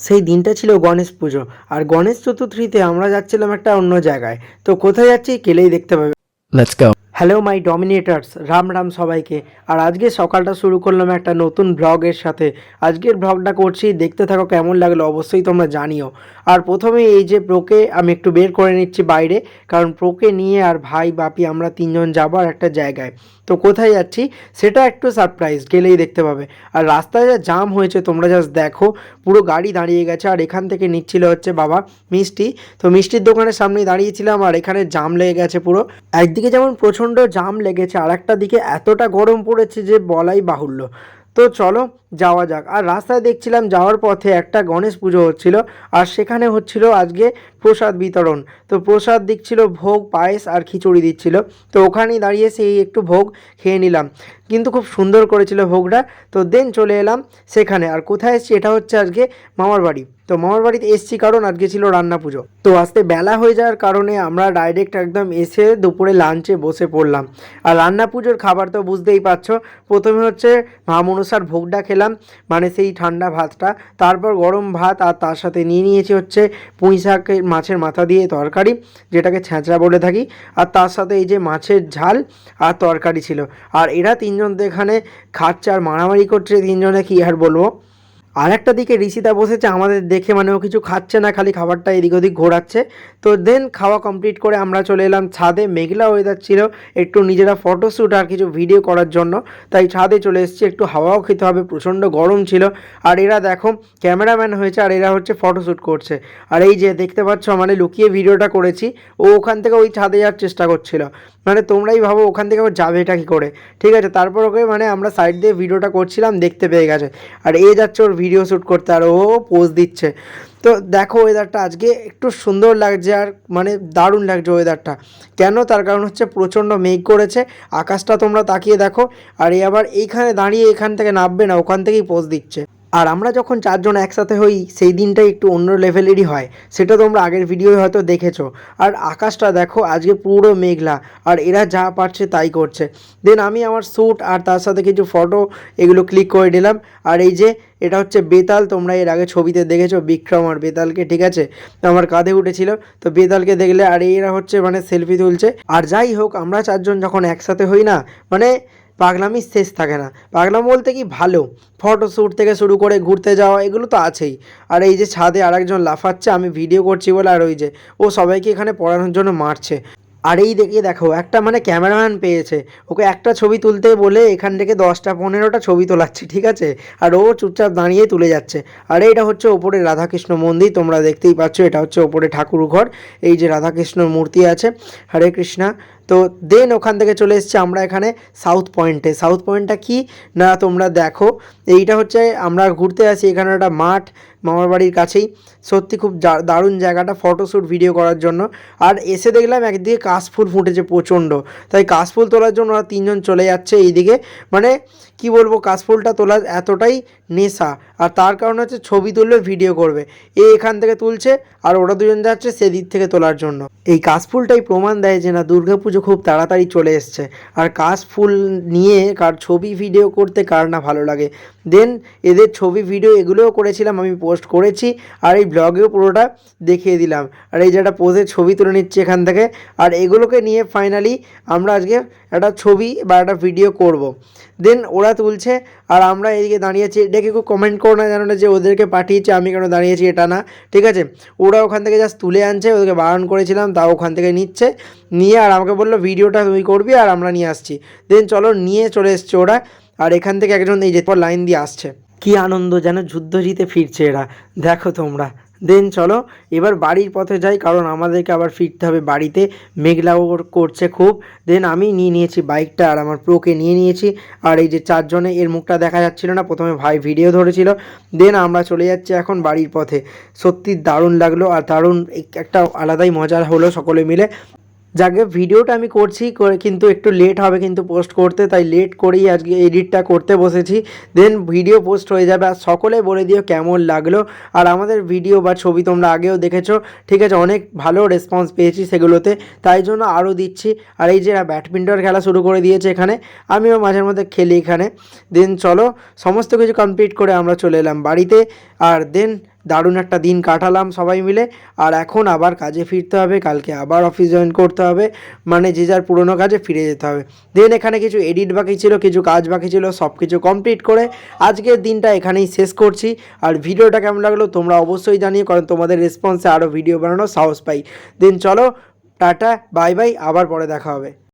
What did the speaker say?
সেই দিনটা ছিল গণেশ পুজো। আর গণেশ চতুর্থীতে আমরা যাচ্ছিলাম একটা অন্য জায়গায়। তো কোথায় যাচ্ছি কেলেই দেখতে পাবে। Let's go. Hello my dominators Ram Ram সবাইকে। আর আজকে সকালটা শুরু করলাম একটা নতুন ব্লগের সাথে। আজকের ব্লগটা করছি, দেখতে থাকো কেমন লাগল, অবশ্যই তোমরা জানিও। আর প্রথমে এই যে প্রোকে আমি একটু বের করে নিচ্ছি বাইরে, কারণ প্রোকে নিয়ে আর ভাই, বাপি আমরা তিনজন যাব আর একটা জায়গায়। তো কোথায় যাচ্ছি, সেটা একটু সারপ্রাইজ গেলেই দেখতে পাবে। আর রাস্তায় যা জাম হয়েছে, তোমরা জাস্ট দেখো। পুরো গাড়ি দাঁড়িয়ে গেছে, আর এখান থেকে নিচ্ছিল হচ্ছে বাবা মিষ্টি। তো মিষ্টির দোকানের সামনেই দাঁড়িয়েছিলাম, আর এখানে জাম লেগে গেছে পুরো। একদিকে যেমন প্রচণ্ড জাম লেগেছে, আর একটা দিকে এতটা গরম পড়েছে যে বলাই বাহুল্য। তো চলো যাওয়া যাক। আর রাস্তায় দেখছিলাম যাওয়ার পথে একটা গণেশ পুজো হচ্ছিল, আর সেখানে হচ্ছিল আজকে প্রসাদ বিতরণ। তো প্রসাদ দিচ্ছিল ভোগ, পায়েস আর খিচুড়ি দিচ্ছিল। তো ওখানেই দাঁড়িয়ে সেই একটু ভোগ খেয়ে নিলাম। কিন্তু খুব সুন্দর করেছিল ভোগটা। তো দেন চলে এলাম সেখানে। আর কোথায় এসেছি, এটা হচ্ছে আজকে মামার বাড়ি। তো মামার বাড়িতে এসছি কারণ আজকে ছিল রান্না পুজো। তো আসতে বেলা হয়ে যাওয়ার কারণে আমরা ডাইরেক্ট একদম এসে দুপুরে লাঞ্চে বসে পড়লাম। আর রান্না পুজোর খাবার তো বুঝতেই পারছ, প্রথমে হচ্ছে মা মনসার ভোগটা খেলাম মানে সেই ঠান্ডা ভাতটা, তারপর গরম ভাত আর তার সাথে নিয়ে নিয়েছি হচ্ছে পুঁই শাকের মাছের মাথা দিয়ে তরকারি, যেটাকে ছ্যাঁচড়া বলে থাকি, আর তার সাথে এই যে মাছের ঝাল আর তরকারি ছিল। আর এরা তিনজন তো এখানে খাচ্ছে আর মারামারি করছে, তিনজনে কি আর বলব? আর একটা দিকে ঋষিতা বসেছে, আমাদের দেখে মানে ও কিছু খাচ্ছে না, খালি খাবারটা এদিক ওদিক ঘোরাচ্ছে। তো দেন খাওয়া কমপ্লিট করে আমরা চলে এলাম ছাদে, মেঘলা ওয়েদার ছিল, একটু নিজেরা ফটোশ্যুট আর কিছু ভিডিও করার জন্য। তাই ছাদে চলে এসেছি, একটু হাওয়াও খেতে হবে, প্রচণ্ড গরম ছিল। আর এরা দেখো ক্যামেরাম্যান হয়েছে আর এরা হচ্ছে ফটোশ্যুট করছে। আর এই যে দেখতে পাচ্ছ মানে লুকিয়ে ভিডিওটা করেছি, ও ওখান থেকে ওই ছাদে যাওয়ার চেষ্টা করছিল। মানে তোমরাই ভাবো ওখান থেকে ও যাবে এটা কী করে। ঠিক আছে, তারপর ওকে মানে আমরা সাইড দিয়ে ভিডিওটা করছিলাম, দেখতে পেয়ে গেছে। আর এ যাচ্ছে ওর শ্যুট করতে আর ও পোজ দিচ্ছে। তো দেখো ওয়েদারটা আজকে একটু সুন্দর লাগছে আর মানে দারুণ লাগছে ওয়েদারটা কেন? তার কারণ হচ্ছে প্রচণ্ড মেঘ করেছে, আকাশটা তোমরা তাকিয়ে দেখো, আর এ আবার এইখানে দাঁড়িয়ে এখান থেকে নামবে না, ওখান থেকেই পোজ দিচ্ছে। আর আমরা যখন চারজন একসাথে হই, সেই দিনটাই একটু অন্য লেভেলেরই হয়। সেটা তোমরা আগের ভিডিও হয়তো দেখেছ। আর আকাশটা দেখো, আজকে পুরো মেঘলা। আর এরা যা পারছে তাই করছে। দেন আমি আমার শ্যুট আর তার সাথে কিছু ফটো এগুলো ক্লিক করে নিলাম। আর এই যে, এটা হচ্ছে বেতাল, তোমরা এর আগে ছবিতে দেখেছ, বিক্রম আর বেতালকে, ঠিক আছে? আমার কাঁধে উঠেছিল। তো বেতালকে দেখলে, আর এরা হচ্ছে মানে সেলফি তুলছে। আর যাই হোক, আমরা চারজন যখন একসাথে হই না মানে পাগলামি শেষ থাকে না। পাগলাম বলতে কি ভালো ফটোশ্যুট থেকে শুরু করে ঘুরতে যাওয়া এগুলো তো আছেই। আর এই যে ছাদে আরেকজন লাফাচ্ছে, আমি ভিডিও করছি বলে আর ওই যে, ও সবাইকে এখানে পড়ানোর জন্য মারছে। আর এই দেখে দেখো, একটা মানে ক্যামেরাম্যান পেয়েছে, ওকে একটা ছবি তুলতে বলে এখান থেকে দশটা পনেরোটা ছবি তোলাচ্ছে, ঠিক আছে? আর ও চুপচাপ দাঁড়িয়ে তুলে যাচ্ছে। আর এইটা হচ্ছে ওপরে রাধাকৃষ্ণ মন্দির, তোমরা দেখতেই পাচ্ছ এটা হচ্ছে ওপরে ঠাকুর ঘর এই যে রাধাকৃষ্ণর মূর্তি আছে, হরে কৃষ্ণা তো দেন ওখান থেকে চলে এসেছি আমরা এখানে সাউথ পয়েন্টে সাউথ পয়েন্টটা কি? না, তোমরা দেখো। এইটা হচ্ছে আমরা ঘুরতে আসি এখানে একটা মাঠ, মামার বাড়ির কাছেই। সত্যি খুব দারুণ জায়গাটা ফটোশ্যুট ভিডিও করার জন্য। আর এসে দেখলাম একদিকে কাশফুল ফুটেছে প্রচণ্ড। তাই কাশফুল তোলার জন্য ওরা তিনজন চলে যাচ্ছে এইদিকে। মানে কি বলব, কাশফুলটা তোলার এতটাই নেশা। আর তার কারণে হচ্ছে ছবি তুলবে ভিডিও করবে। এ এখান থেকে তুলছে, আর ওরা দুজন যাচ্ছে সেদিক থেকে তোলার জন্য। এই কাশফুলটাই প্রমাণ দেয় যে না, দুর্গাপুজো খুব তাড়াতাড়ি চলে এসছে। আর কাশফুল নিয়ে কার ছবি ভিডিও করতে কার না ভালো লাগে। দেন এদের ছবি ভিডিও এগুলোও করেছিলাম, আমি পোস্ট করেছি আর এই ব্লগেও পুরোটা দেখিয়ে দিলাম। আর এই যে একটা পোজের ছবি তুলে নিচ্ছি এখান থেকে। আর এগুলোকে নিয়ে ফাইনালি আমরা আজকে একটা ছবি বা একটা ভিডিও করব। দেন ওরা তুলছে আর আমরা এদিকে দাঁড়িয়েছি এটাকে কেউ কমেন্ট করো না জানো না যে ওদেরকে পাঠিয়েছি, আমি কেন দাঁড়িয়েছি এটা না। ঠিক আছে? ওরা ওখান থেকে জাস্ট তুলে আনছে, ওদেরকে বারণ করেছিলাম, তাও ওখান থেকে নিচ্ছে। নিয়ে আর আমাকে বলল ভিডিওটা তুই করবি আর আমরা নিয়ে আসছি। দেন চলো, নিয়ে চলে এসছে ওরা। আর এখান থেকে একজন এই যে পর লাইন দিয়ে আসছে। কি আনন্দ যেন যুদ্ধ জিতে ফিরছে এরা। দেখো তোমরা। দেন চলো, এবার বাড়ির পথে যাই, কারণ আমাদেরকে আবার ফিরতে হবে বাড়িতে। মেঘলাও করছে খুব। দেন আমি নিয়ে নিয়েছি বাইকটা আর আমার প্রোকে নিয়ে নিয়েছি। আর এই যে চারজনে, এর মুখটা দেখা যাচ্ছিল না, প্রথমে ভাই ভিডিও ধরেছিল। দেন আমরা চলে যাচ্ছি এখন বাড়ির পথে। সত্যি দারুণ লাগল। আর দারুণ, এক- একটা আলাদাই মজা হলো সকলে মিলে। যাকে ভিডিওটা আমি করছি, করে কিন্তু একটু লেট হবে কিন্তু পোস্ট করতে, তাই লেট করেই আজকে এডিটটা করতে বসেছি। দেন ভিডিও পোস্ট হয়ে যাবে। আর সকলে বলে দিও কেমন লাগল। আর আমাদের ভিডিও বা ছবি তোমরা আগেও দেখেছ। ঠিক আছে, অনেক ভালো রেসপন্স পেয়েছি সেগুলোতে। তাই জন্য আরও দিচ্ছি। আর এই যে ব্যাডমিন্টন খেলা শুরু করে দিয়েছে এখানে, আমিও মাঝে মধ্যে খেলি এখানে। দেন চলো, সমস্ত কিছু কমপ্লিট করে আমরা চলে এলাম বাড়িতে। আর দেন দারুণ একটা দিন কাটালাম সবাই মিলে। আর এখন আবার কাজে ফিরতে হবে, কালকে আবার অফিস জয়েন করতে হবে মানে যে যার পুরোনো কাজে ফিরে যেতে হবে। দেন এখানে কিছু এডিট বাকি ছিল, কিছু কাজ বাকি ছিল সব কিছু কমপ্লিট করে আজকের দিনটা এখানেই শেষ করছি। আর ভিডিওটা কেমন লাগল তোমরা অবশ্যই জানিও, কারণ তোমাদের রেসপন্সে আরও ভিডিও বানানোর সাহস পাই। দেন চলো, টাটা বাই বাই আবার পরে দেখা হবে।